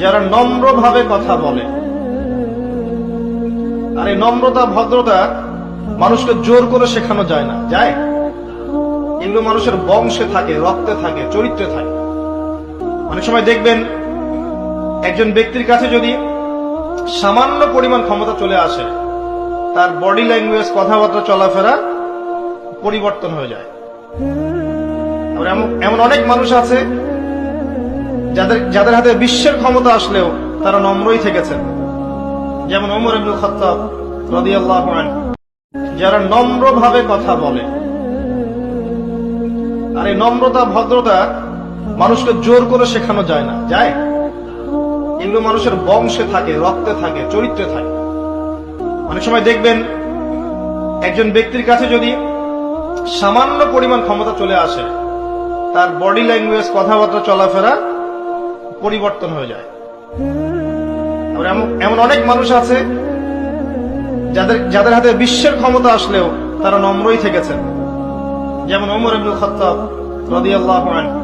যারা নম্রভাবে কথা বলে। আর এই নম্রতা, ভদ্রতা মানুষকে জোর করে শেখানো যায় না। যায়? এগুলো মানুষের বংশে থাকে, রক্তে থাকে, চরিত্রে থাকে। অনেক সময় দেখবেন, একজন ব্যক্তির কাছে যদি সামান্য পরিমাণ ক্ষমতা চলে আসে, তার বডি ল্যাঙ্গুয়েজ, কথাবার্তা, চলাফেরা পরিবর্তন হয়ে যায়। এমন অনেক মানুষ আছে যাদের যাদের হাতে বিশ্বের ক্ষমতা আসলেও তারা নম্রই থেকেছেন। যেমন ওমর আব্দুল খত্তাব রাদিয়াল্লাহু যারা নম্রভাবে কথা বলে। আর এই নম্রতা, ভদ্রতা মানুষকে জোর করে শেখানো যায় না। যায়? এগুলো মানুষের বংশে থাকে, রক্তে থাকে, চরিত্রে থাকে। অনেক সময় দেখবেন একজন ব্যক্তির কাছে যদি সামান্য পরিমাণ ক্ষমতা চলে আসে, তার বডি ল্যাঙ্গুয়েজ, কথাবার্তা, চলাফেরা পরিবর্তন হয়ে যায়। এমন অনেক মানুষ আছে যাদের যাদের হাতে বিশ্বের ক্ষমতা আসলেও তারা নম্রই থেকেছেন। যেমন ওমর আব্দুল খত্তাব আনহু।